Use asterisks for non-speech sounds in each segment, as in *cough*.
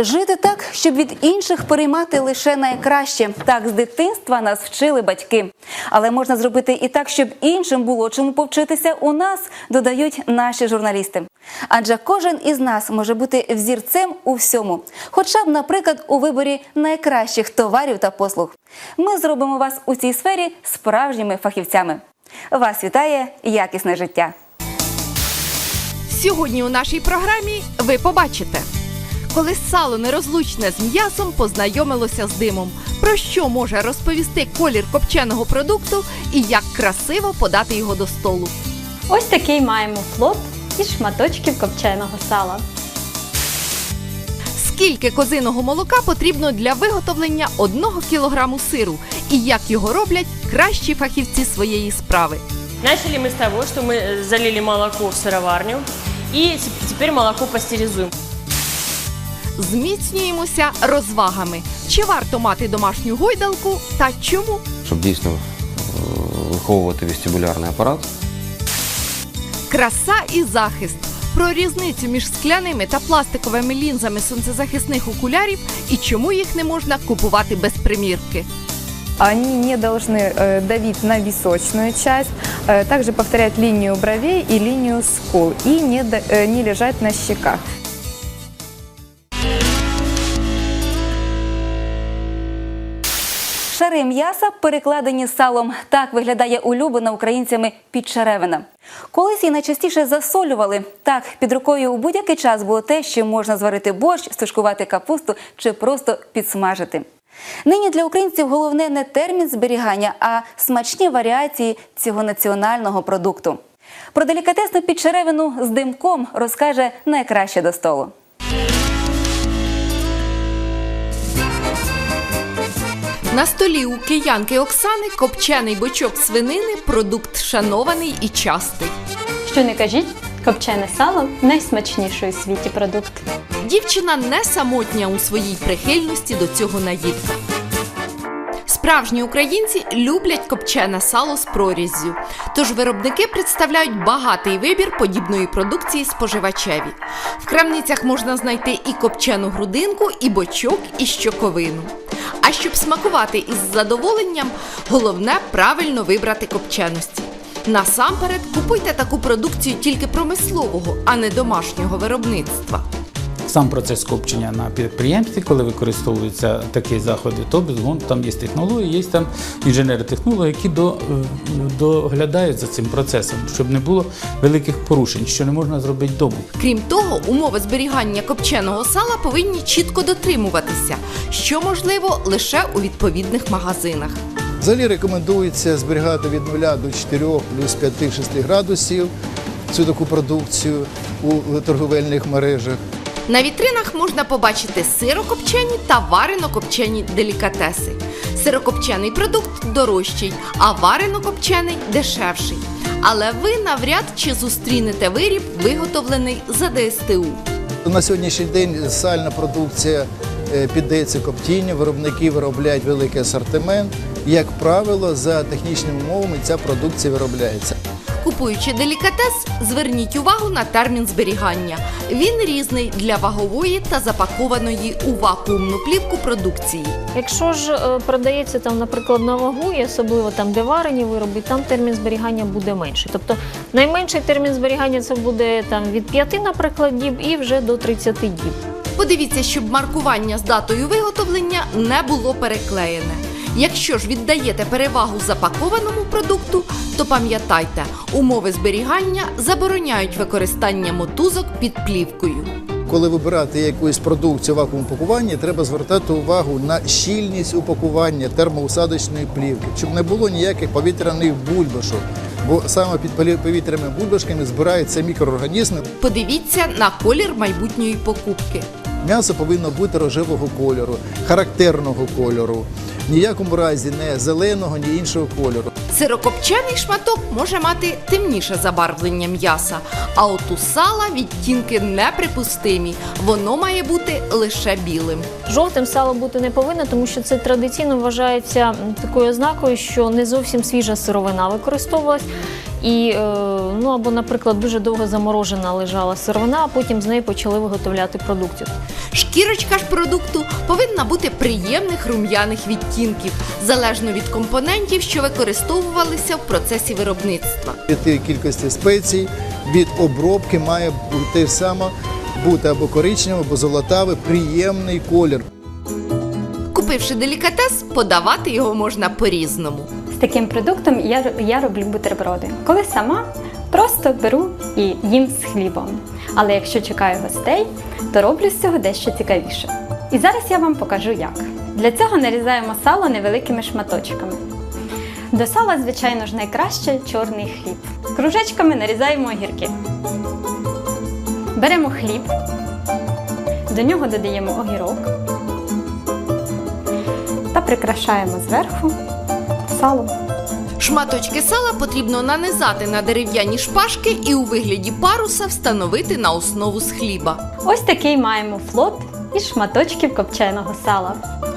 Жити так, щоб від інших переймати лише найкраще. Так з дитинства нас вчили батьки. Але можна зробити і так, щоб іншим було чому повчитися у нас, додають наші журналісти. Адже кожен із нас може бути взірцем у всьому, хоча б, наприклад, у виборі найкращих товарів та послуг. Ми зробимо вас у цій сфері справжніми фахівцями. Вас вітає якісне життя. Сьогодні у нашій програмі ви побачите, коли сало нерозлучне з м'ясом познайомилося з димом, про що може розповісти колір копченого продукту і як красиво подати його до столу. Ось такий маємо флот із шматочків копченого сала. Скільки козиного молока потрібно для виготовлення 1 кілограму сиру і як його роблять кращі фахівці своєї справи. Начали мы с того, что мы э, залили молоко в сыроварню и теп- теперь молоко пастеризуем. Зміцнюємося розвагами. Чи варто мати домашню гойдалку та чому? щоб дійсно е, виховувати вестибулярний апарат. Краса і захист. Про різницю між скляними та пластиковими лінзами сонцезахисних окулярів і чому їх не можна купувати без примірки. Они не должны э, давить на височную часть, э, также повторять линию бровей и линию скул и не, да- э, не лежать на щеках. Шари м'яса перекладені салом. Так виглядає улюблена українцями підчеревина. Колись її найчастіше засолювали. Так, під рукою у будь-який час було те, що можна зварити борщ, стушкувати капусту чи просто підсмажити. Нині для українців головне не термін зберігання, а смачні варіації цього національного продукту. Про делікатесну підчеревину з димком розкаже найкраще до столу. На столі у киянки Оксани копчений бочок свинини продукт шанований і частий. Що не кажіть, копчене сало найсмачніший у світі продукт. Дівчина не самотня у своїй прихильності до цього наїдка. Справжні українці люблять копчене сало з проріззю, тож виробники представляють багатий вибір подібної продукції споживачеві. В крамницях можна знайти і копчену грудинку, і бочок, і щоковину. А щоб смакувати із задоволенням, головне правильно вибрати копченості. Насамперед купуйте таку продукцію тільки промислового, а не домашнього виробництва. Сам процес копчення на підприємстві, коли використовуються такі заходи, то безумовно там є технології, є там інженери-технологи, які до, е, доглядають за цим процесом, щоб не було великих порушень, що не можна зробити вдома. Крім того, умови зберігання копченого сала повинні чітко дотримуватися, що можливо лише у відповідних магазинах. Взагалі рекомендується зберігати від 0 до 4 плюс 5-6 градусів цю таку продукцію у торговельних мережах. На вітринах можна побачити сирокопчені та варено-копчені делікатеси. Сирокопчений продукт дорожчий, а варено-копчений дешевший. Але ви навряд чи зустрінете виріб, виготовлений за ДСТУ. На сьогоднішній день сальна продукція е, піддається коптінню, виробники виробляють великий асортимент. Як правило, за технічними умовами ця продукція виробляється. Купуючи делікатес, зверніть увагу на термін зберігання. Він різний для вагової та запакованої у вакуумну плівку продукції. Якщо ж е, продається там, наприклад, на вагу, і особливо там, де варені вироби, там термін зберігання буде менший. Тобто найменший термін зберігання це буде там від 5, наприклад, діб і вже до 30 діб. Подивіться, щоб маркування з датою виготовлення не було переклеєне. Якщо ж віддаєте перевагу запакованому продукту, то пам'ятайте, умови зберігання забороняють використання мотузок під плівкою. Коли вибирати якусь продукцію в вакуумному пакуванні, треба звертати увагу на щільність упакування термоусадочної плівки, щоб не було ніяких повітряних бульбашок. Бо саме під повітряними бульбашками збираються мікроорганізми. Подивіться на колір майбутньої покупки. М'ясо повинно бути рожевого кольору, характерного кольору. Ніякому разі не зеленого, ні іншого кольору. Сирокопчений шматок може мати темніше забарвлення м'яса, а от у сала відтінки неприпустимі. Воно має бути лише білим. Жовтим сало бути не повинно, тому що це традиційно вважається такою ознакою, що не зовсім свіжа сировина використовувалась. І, е, ну або, наприклад, дуже довго заморожена лежала сировина, а потім з неї почали виготовляти продукцію. Шкірочка ж продукту повинна бути приємних рум'яних відтінків, залежно від компонентів, що використовувалися в процесі виробництва. Від тієї кількості спецій, від обробки має те саме бути або коричневий, або золотавий, приємний колір. Купивши делікатес, подавати його можна по-різному. З таким продуктом я, я роблю бутерброди. Коли сама, просто беру і їм з хлібом. Але якщо чекаю гостей, то роблю з цього дещо цікавіше. І зараз я вам покажу як. Для цього нарізаємо сало невеликими шматочками. До сала, звичайно ж, найкраще чорний хліб. Кружечками нарізаємо огірки. Беремо хліб, до нього додаємо огірок та прикрашаємо зверху салом. Шматочки сала потрібно нанизати на дерев'яні шпажки і у вигляді паруса встановити на основу з хліба. Ось такий маємо флот із шматочків копченого сала.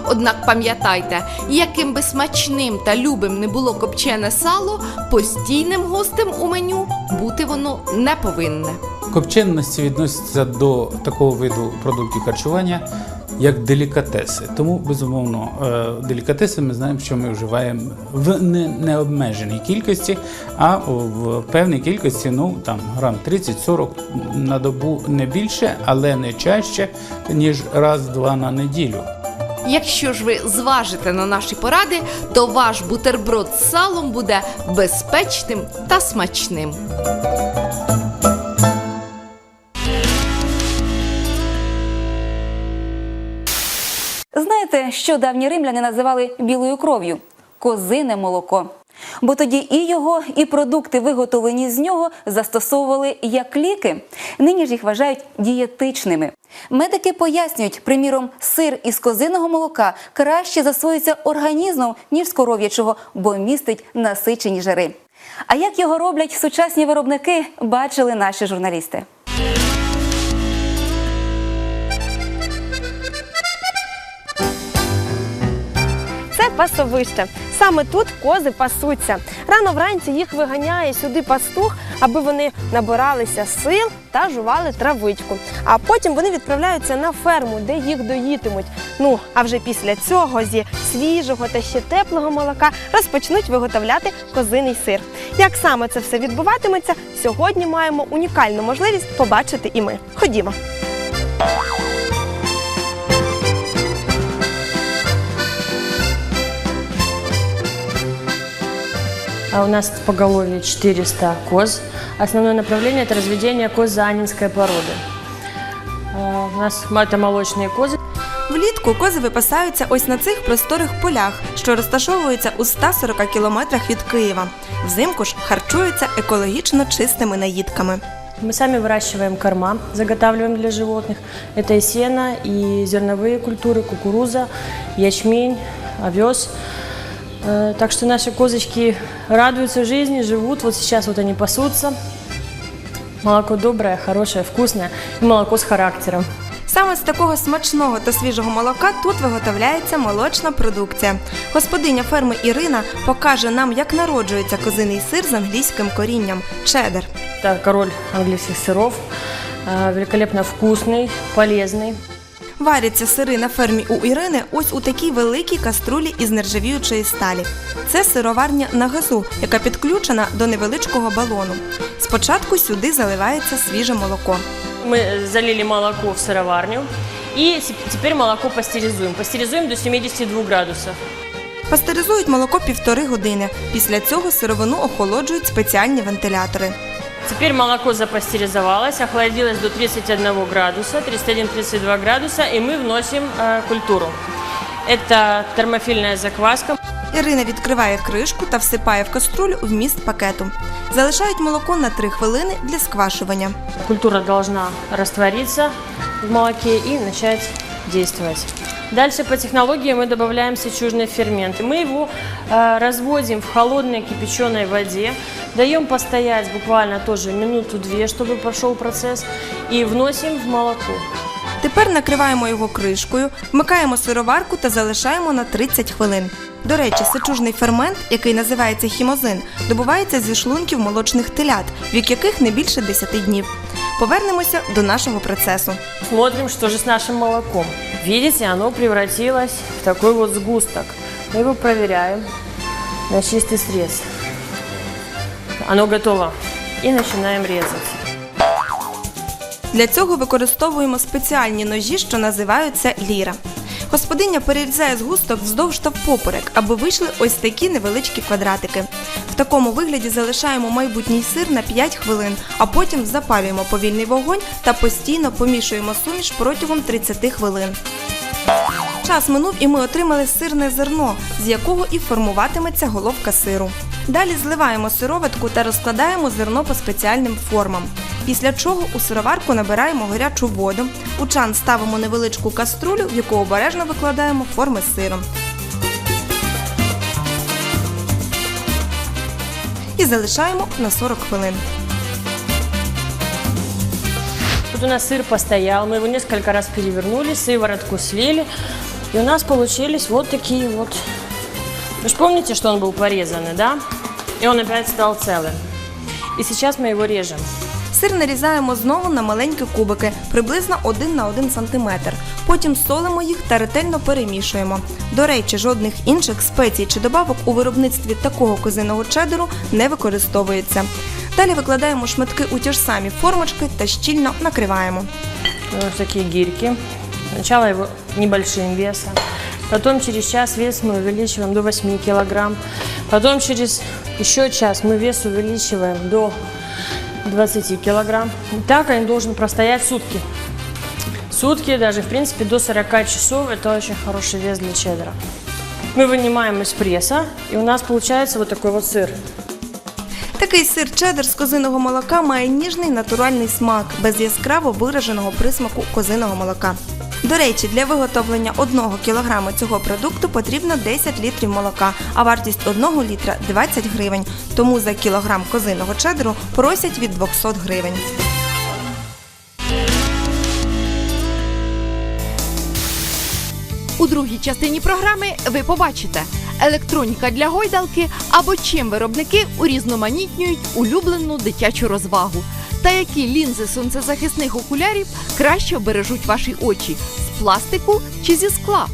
Однак пам'ятайте, яким би смачним та любим не було копчене сало, постійним гостем у меню бути воно не повинне. Копченості відносяться до такого виду продуктів харчування, як делікатеси. Тому, безумовно, е, делікатеси ми знаємо, що ми вживаємо в не- необмеженій кількості, а в певній кількості, ну там грам 30-40 на добу не більше, але не чаще, ніж раз-два на неділю. Якщо ж ви зважите на наші поради, то ваш бутерброд з салом буде безпечним та смачним. Знаєте, що давні римляни називали білою кров'ю? Козине молоко. Бо тоді і його, і продукти, виготовлені з нього, застосовували як ліки. Нині ж їх вважають дієтичними. Медики пояснюють, приміром, сир із козиного молока краще засвоюється організмом, ніж з коров'ячого, бо містить насичені жири. А як його роблять сучасні виробники, бачили наші журналісти. Пасовище. Саме тут кози пасуться. Рано вранці їх виганяє сюди пастух, аби вони набиралися сил та жували травичку. А потім вони відправляються на ферму, де їх доїтимуть. Ну а вже після цього зі свіжого та ще теплого молока розпочнуть виготовляти козиний сир. Як саме це все відбуватиметься, сьогодні маємо унікальну можливість побачити і ми. Ходімо. у нас в поголовье 400 коз. Основное направление – это разведение коз заанинской породы. А, У нас это молочные козы. Влітку кози випасаються ось на цих просторих полях, що розташовуються у 140 кілометрах від Києва. Взимку ж харчуються екологічно чистими наїдками. Мы сами выращиваем корма, заготавливаем для животных. Это и сено, и зерновые культуры, кукуруза, ячмень, овес. Э, Так что наши козочки радуются жизни, живут. Вот сейчас вот они пасутся. Молоко доброе, хорошее, вкусное. И молоко с характером. Саме з такого смачного та свіжого молока тут виготовляється молочна продукція. Господиня ферми Ірина покаже нам, як народжується козиний сир з англійським корінням чеддер. Это король английских сыров. Э, Великолепно вкусный, полезный. Варяться сири на фермі у Ірини ось у такій великій каструлі із нержавіючої сталі. Це сироварня на газу, яка підключена до невеличкого балону. Спочатку сюди заливається свіже молоко. Мы э, залили молоко в сыроварню и теп- теперь молоко пастеризуем. Пастеризуем до 72 градусов. Пастеризують молоко півтори години. Після цього сировину охолоджують спеціальні вентилятори. Теперь молоко запастеризовалось, охладилось до 31 градуса, 31-32 градуса, и мы вносим э, культуру. Это термофильная закваска. Ірина відкриває кришку та всипає в каструлю вміст пакету. Залишають молоко на 3 хвилини для сквашування. Культура должна раствориться в молоке и начать действовать. Дальше по технологии мы добавляем сечужный фермент. Мы его э, разводим в холодной кипяченой воде, даем постоять буквально тоже минуту-две, чтобы прошел процесс, и вносим в молоко. Тепер накриваємо його кришкою, вмикаємо сироварку та залишаємо на 30 хвилин. До речі, сечужний фермент, який називається хімозин, добувається зі шлунків молочних телят, вік яких не більше 10 днів. Повернемося до нашого процесу. Смотрим, что же с нашим молоком. Видите, оно превратилось в такой вот сгусток. Мы его проверяем на чистый срез. Оно готово. И начинаем резать. Для цього використовуємо спеціальні ножі, що називаються ліра. Господиня перерізає згусток вздовж та впоперек, аби вийшли ось такі невеличкі квадратики. В такому вигляді залишаємо майбутній сир на 5 хвилин, а потім запалюємо повільний вогонь та постійно помішуємо суміш протягом 30 хвилин. Час минув і ми отримали сирне зерно, з якого і формуватиметься головка сиру. Далі зливаємо сироватку та розкладаємо зерно по спеціальним формам. Після чого у сироварку набираємо гарячу воду, у чан ставимо невеличку каструлю, в яку обережно викладаємо форми сиром. І залишаємо на 40 хвилин. Вот у нас сыр постоял, мы его несколько раз перевернули, сыворотку слили, и у нас получились вот такие вот. Вы же помните, что он был порезанный, да? И он опять стал целым. И сейчас мы его режем. Сир нарізаємо знову на маленькі кубики, приблизно 1 на 1 см. Потім солимо їх та ретельно перемішуємо. До речі, жодних інших спецій чи добавок у виробництві такого козиного чедеру не використовується. Далі викладаємо шматки у ті ж самі формочки та щільно накриваємо. Вот такие гирьки. Сначала его небольшим весом. Потом через час вес мы увеличиваем до 8 килограмм. Потом через еще час мы вес увеличиваем до 20 килограмм. И так он должен простоять сутки. Сутки, даже в принципе до 40 часов. Это очень хороший вес для чеддера. Мы вынимаем из пресса, и у нас получается вот такой вот сыр. Такий сир чеддер з козиного молока має ніжний натуральний смак, без яскраво вираженого присмаку козиного молока. До речі, для виготовлення 1 кг цього продукту потрібно 10 літрів молока, а вартість 1 літра 20 гривень. Тому за кілограм козиного чеддеру просять від 200 гривень. У другій частині програми ви побачите електроніка для гойдалки або чим виробники урізноманітнюють улюблену дитячу розвагу, та які лінзи сонцезахисних окулярів краще обережуть ваші очі з пластику чи зі скла.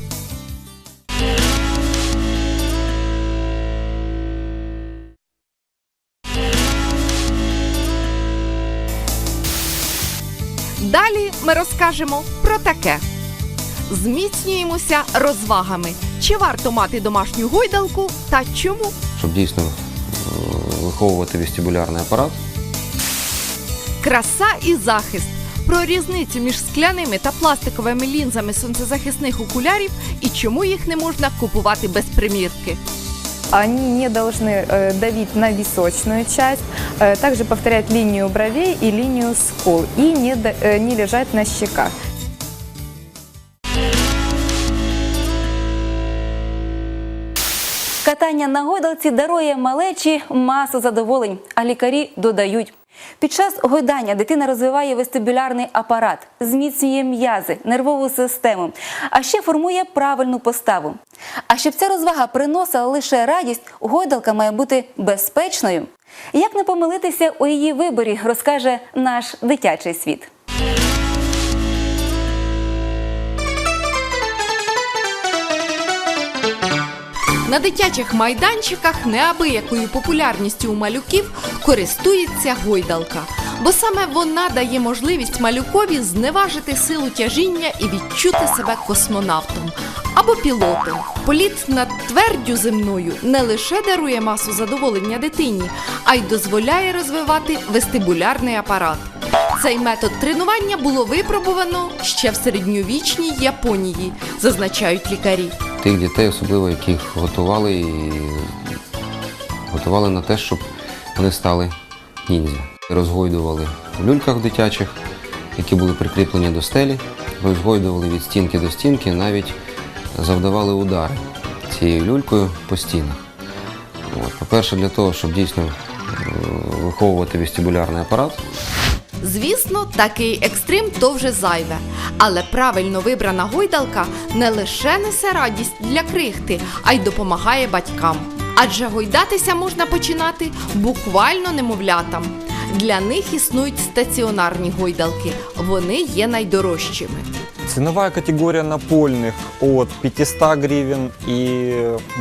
Далі ми розкажемо про таке. Зміцнюємося розвагами. Чи варто мати домашню гойдалку та чому? Щоб дійсно е, виховувати вестибулярний апарат. Краса і захист. Про різницю між скляними та пластиковими лінзами сонцезахисних окулярів і чому їх не можна купувати без примірки. Они не должны э, давить на височную часть, э, также повторять линию бровей и линию скул и не, да- э, не лежать на щеках. Катання на гойдалці дарує малечі масу задоволень, а лікарі додають. під час гойдання дитина розвиває вестибулярний апарат, зміцнює м'язи, нервову систему, а ще формує правильну поставу. А щоб ця розвага приносила лише радість, гойдалка має бути безпечною. Як не помилитися у її виборі, розкаже наш дитячий світ. На дитячих майданчиках неабиякою популярністю у малюків користується гойдалка, бо саме вона дає можливість малюкові зневажити силу тяжіння і відчути себе космонавтом або пілотом. Політ над твердю земною не лише дарує масу задоволення дитині, а й дозволяє розвивати вестибулярний апарат. Цей метод тренування було випробувано ще в середньовічній Японії, зазначають лікарі. Тих дітей, особливо яких готували і готували на те, щоб вони стали ніндзя. Розгойдували в люльках дитячих, які були прикріплені до стелі, розгойдували від стінки до стінки, навіть завдавали удари цією люлькою по стінах. По-перше, для того, щоб дійсно е, виховувати вестибулярний апарат, Звісно, такий екстрим то вже зайве. Але правильно вибрана гойдалка не лише несе радість для крихти, а й допомагає батькам. Адже гойдатися можна починати буквально немовлятам. Для них існують стаціонарні гойдалки. Вони є найдорожчими. Ценовая категория напольных от 500 гривен и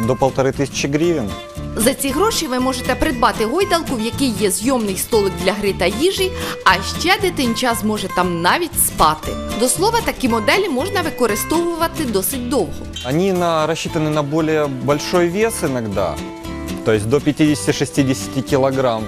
до 1500 гривен. За ці гроші ви можете придбати гойдалку, в якій є зйомний столик для гри та їжі, а ще дитинча зможе там навіть спати. До слова, такі моделі можна використовувати досить довго. Они на, на более большой вес иногда, то есть до 50-60 килограмм.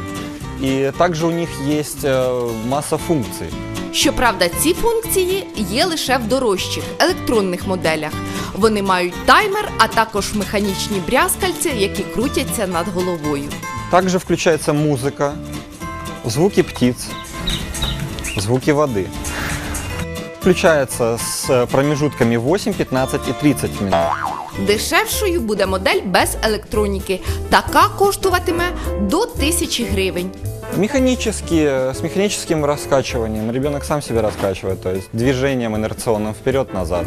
И также у них есть э, масса функций. Щоправда, ці функції є лише в дорожчих електронних моделях. Вони мають таймер, а також механічні брязкальці, які крутяться над головою. Также включается музыка, звуки птиц, звуки воды. Включается с промежутками 8, 15 и 30 минут. Дешевшою буде модель без електроніки. Така коштуватиме до тисячі гривень. Механические, с механическим раскачиванием ребенок сам себя раскачивает, то есть движением инерционным вперед-назад.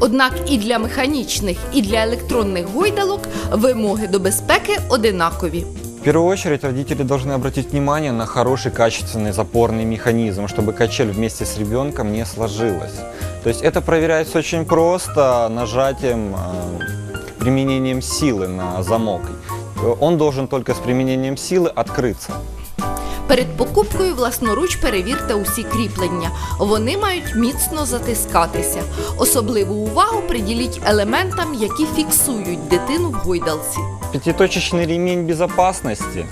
Однак і для механічних, і для електронних гойдалок вимоги до безпеки одинакові. В первую очередь родители должны обратить внимание на хороший качественный запорный механизм, чтобы качель вместе с ребенком не сложилась. То есть это проверяется очень просто нажатием, э, применением силы на замок. Э, Он должен только с применением силы открыться. Перед покупкою власноруч перевірте усі кріплення. Вони мають міцно затискатися. Особливу увагу приділіть елементам, які фіксують дитину в гойдалці. Пятиточечный ремень безопасности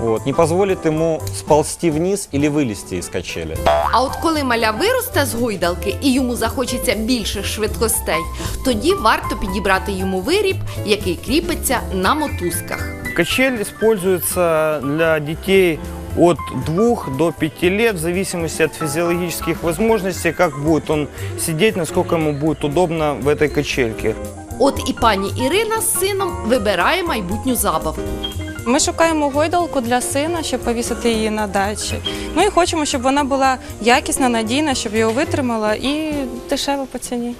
вот, не позволит ему сползти вниз или вылезти из качели. А от коли маля виросте з гойдалки і йому захочеться більших швидкостей, тоді варто підібрати йому виріб, який кріпиться на мотузках. Качель используется для детей от 2 до 5 лет, в зависимости от физиологических возможностей, как будет он сидеть, насколько ему будет удобно в этой качельке. От і пані Ірина з сином вибирає майбутню забавку. Ми шукаємо гойдалку для сина, щоб повісити її на дачі. Ну і хочемо, щоб вона була якісна, надійна, щоб його витримала і дешево по ціні.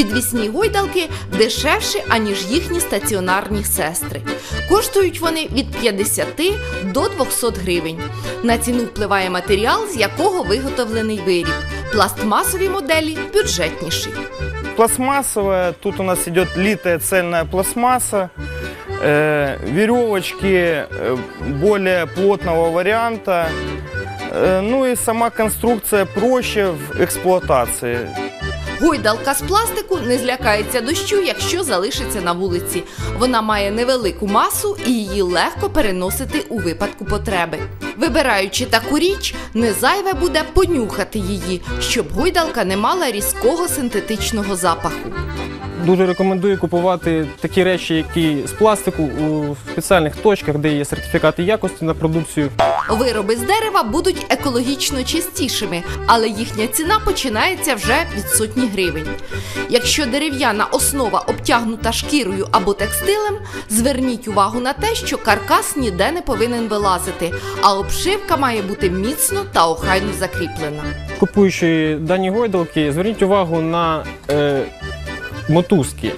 Підвісні гойдалки дешевші, аніж їхні стаціонарні сестри. Коштують вони від 50 до 200 гривень. На ціну впливає матеріал, з якого виготовлений виріб. Пластмасові моделі бюджетніші. Пластмассовая, тут у нас идет литая цельная пластмасса, э, веревочки э, более плотного варианта, э, ну и сама конструкция проще в эксплуатации. Гойдалка з пластику не злякається дощу, якщо залишиться на вулиці. Вона має невелику масу і її легко переносити у випадку потреби. Вибираючи таку річ, не зайве буде понюхати її, щоб гойдалка не мала різкого синтетичного запаху. Дуже рекомендую купувати такі речі, які з пластику у спеціальних точках, де є сертифікати якості на продукцію. Вироби з дерева будуть екологічно чистішими, але їхня ціна починається вже від сотні гривень. Якщо дерев'яна основа обтягнута шкірою або текстилем, зверніть увагу на те, що каркас ніде не повинен вилазити, а обшивка має бути міцно та охайно закріплена. Купуючи дані гойдалки, зверніть увагу на е, мотузки,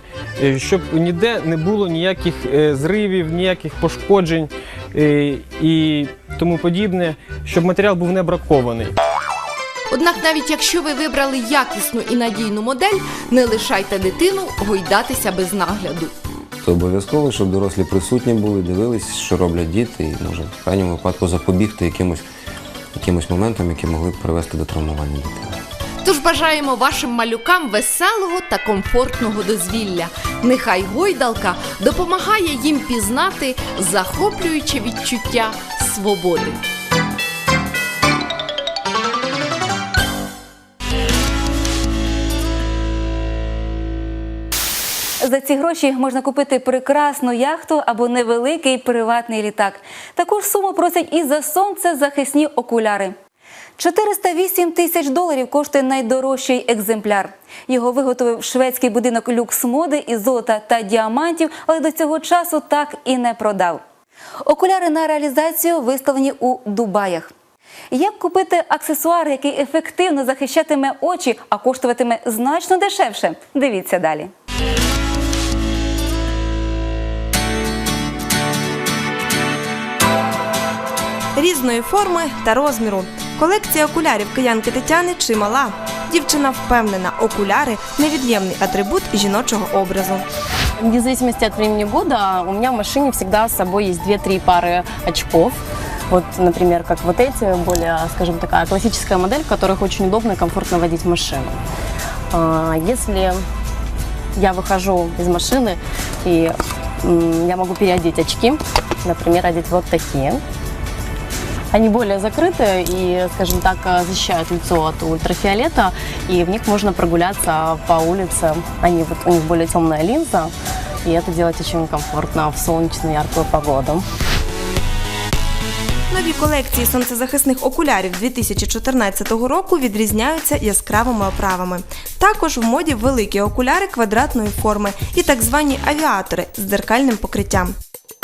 е, щоб ніде не було ніяких е, зривів, ніяких пошкоджень е, і тому подібне, щоб матеріал був не бракований. Однак, навіть якщо ви вибрали якісну і надійну модель, не лишайте дитину гойдатися без нагляду. Це обов'язково, щоб дорослі присутні були, дивились, що роблять діти, і може в крайньому випадку запобігти якимось, якимось моментам, які могли б привести до травмування дитини. Тож бажаємо вашим малюкам веселого та комфортного дозвілля. Нехай гойдалка допомагає їм пізнати захоплююче відчуття свободи. За ці гроші можна купити прекрасну яхту або невеликий приватний літак. Таку ж суму просять і за сонцезахисні окуляри. 408 тисяч доларів коштує найдорожчий екземпляр. Його виготовив шведський будинок люкс моди із золота та діамантів, але до цього часу так і не продав. Окуляри на реалізацію виставлені у Дубаях. Як купити аксесуар, який ефективно захищатиме очі, а коштуватиме значно дешевше? Дивіться далі. різної форми та розміру. Колекція окулярів киянки Тетяни чимала. Дівчина впевнена, окуляри невід'ємний атрибут жіночого образу. Вне зависимости от времени года у меня в машине всегда с собой есть 2-3 пары очков. Вот, например, как вот эти, более, скажем, такая классическая модель, в которых очень удобно и комфортно водить машину. А, Если я выхожу из машины и м, я могу переодеть очки, например, одеть вот такие. Они более закрытые и, скажем так, э, защищают лицо от ультрафиолета, и в них можно прогуляться по улице. Они, вот, у них более темная линза, и это делать очень комфортно в солнечную яркую погоду. Нові колекції сонцезахисних окулярів 2014 року відрізняються яскравими оправами. Також в моді великі окуляри квадратної форми і так звані авіатори з дзеркальним покриттям.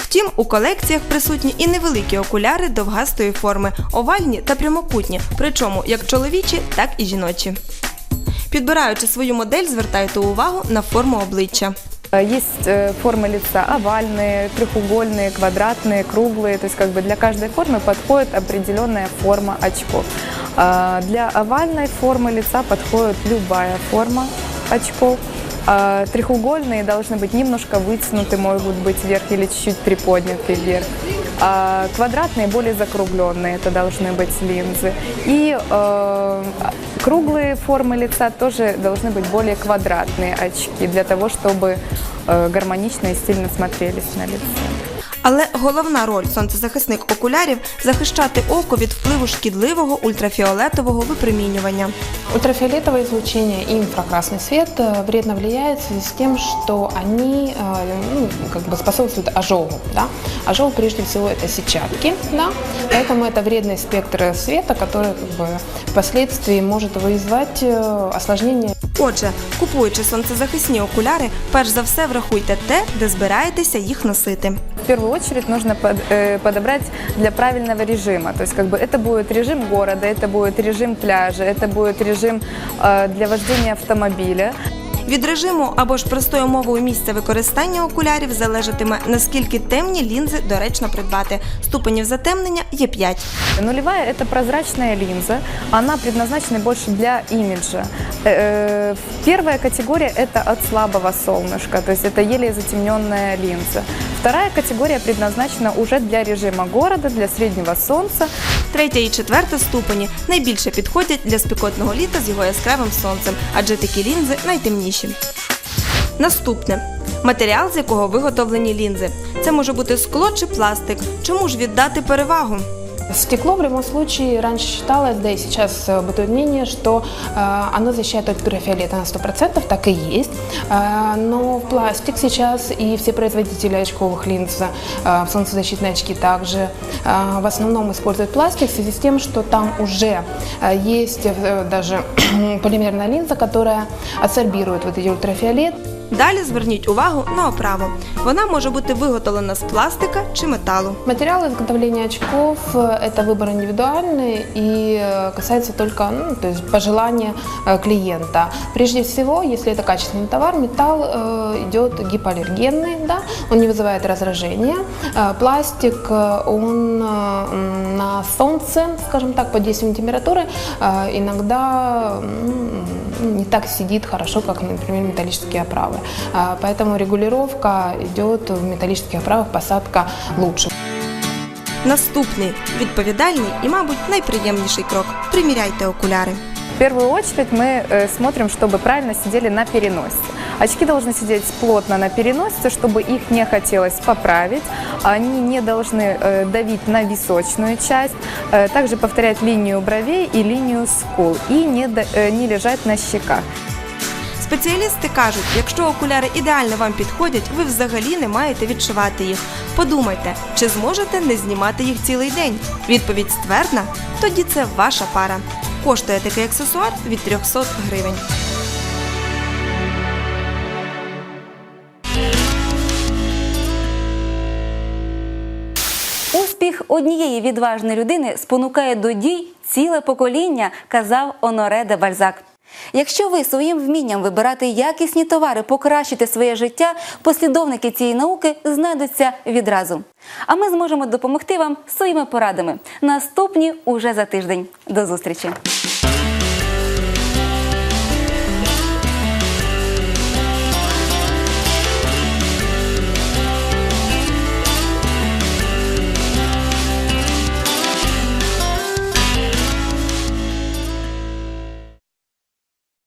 Втім, у колекціях присутні і невеликі окуляри довгастої форми, овальні та прямокутні, причому як чоловічі, так і жіночі. Підбираючи свою модель, звертайте увагу на форму обличчя. Э, Есть э, формы лица овальные, трехугольные, квадратные, круглые. То есть как бы для каждой формы подходит определенная форма очков. А Для овальной формы лица подходит любая форма очков. А Трехугольные должны быть немножко вытянуты, могут быть вверх или чуть-чуть приподняты вверх. А квадратные более закругленные, это должны быть линзы. И э, круглые формы лица тоже должны быть более квадратные очки для того, чтобы э, гармонично и стильно смотрелись на лице. Але головна роль сонцезахисних окулярів захищати око від впливу шкідливого ультрафіолетового випромінювання. Ультрафиолетовое излучение и инфракрасный свет э, вредно влияет в связи с тем, что они э, ну, как бы способствуют ожогу. Да? Ожог прежде всего это сетчатки, да? поэтому это вредный спектр света, который как бы, впоследствии может вызвать э, осложнения Отже, купуючи сонцезахисні окуляри, перш за все врахуйте те, де збираєтеся їх носити. В первую очередь нужно под- э, подобрать для правильного режима. То есть как бы это будет режим города, это будет режим пляжа, это будет режим э, для вождения автомобиля. Від режиму або ж простою мовою місця використання окулярів залежатиме, наскільки темні лінзи доречно придбати. Ступенів затемнення є 5. Нулевая – это прозрачная линза. Она предназначена больше для имиджа. Э, Первая категория – это от слабого солнышка, то есть это еле затемненная линза. Вторая категория предназначена уже для режима города, для среднего солнца. Третя і четверта ступені найбільше підходять для спекотного літа з його яскравим сонцем, адже такі лінзи найтемніші. Наступне матеріал, з якого виготовлені лінзи. Це може бути скло чи пластик. Чому ж віддати перевагу? Стекло в любом случае раньше считалось, да и сейчас э, бытует мнение, что э, оно защищает от ультрафиолета на 100%, так и есть. Э, но пластик сейчас и все производители очковых линз, э, солнцезащитные очки также э, в основном используют пластик в связи с тем, что там уже э, есть э, даже *clears throat* полимерная линза, которая адсорбирует вот эти ультрафиолет. Далі зверніть увагу на оправу. Вона може бути виготовлена з пластика чи металу. Материал изготовления очков э, – это выбор индивидуальный и э, касается только ну, то есть пожелания э, клиента. Прежде всего, если это качественный товар, металл э, идет гипоаллергенный, да, он не вызывает раздражения. Э, Пластик, э, он э, м, на солнце, скажем так, под действием температуры э, иногда м, не так сидит хорошо, как, например, металлические оправы. А, Поэтому регулировка идет в металлических оправах, посадка лучше. Наступний відповідальний і, мабуть, найприємніший крок. Приміряйте окуляри. В первую очередь мы э, смотрим, чтобы правильно сидели на переносе. Очки должны сидеть плотно на переносе, чтобы их не хотелось поправить. Они не должны э, давить на височную часть, э, также повторять линию бровей и линию скул и не, да- э, не лежать на щеках. Спеціалісти кажуть, якщо окуляри ідеально вам підходять, ви взагалі не маєте відшивати їх. Подумайте, чи зможете не знімати їх цілий день? Відповідь ствердна? Тоді це ваша пара. Коштує такий аксесуар від 300 гривень. Успіх однієї відважної людини спонукає до дій ціле покоління, казав Оноре де Бальзак. Якщо ви своїм вмінням вибирати якісні товари, покращити своє життя, послідовники цієї науки знайдуться відразу. А ми зможемо допомогти вам своїми порадами. Наступні уже за тиждень. До зустрічі!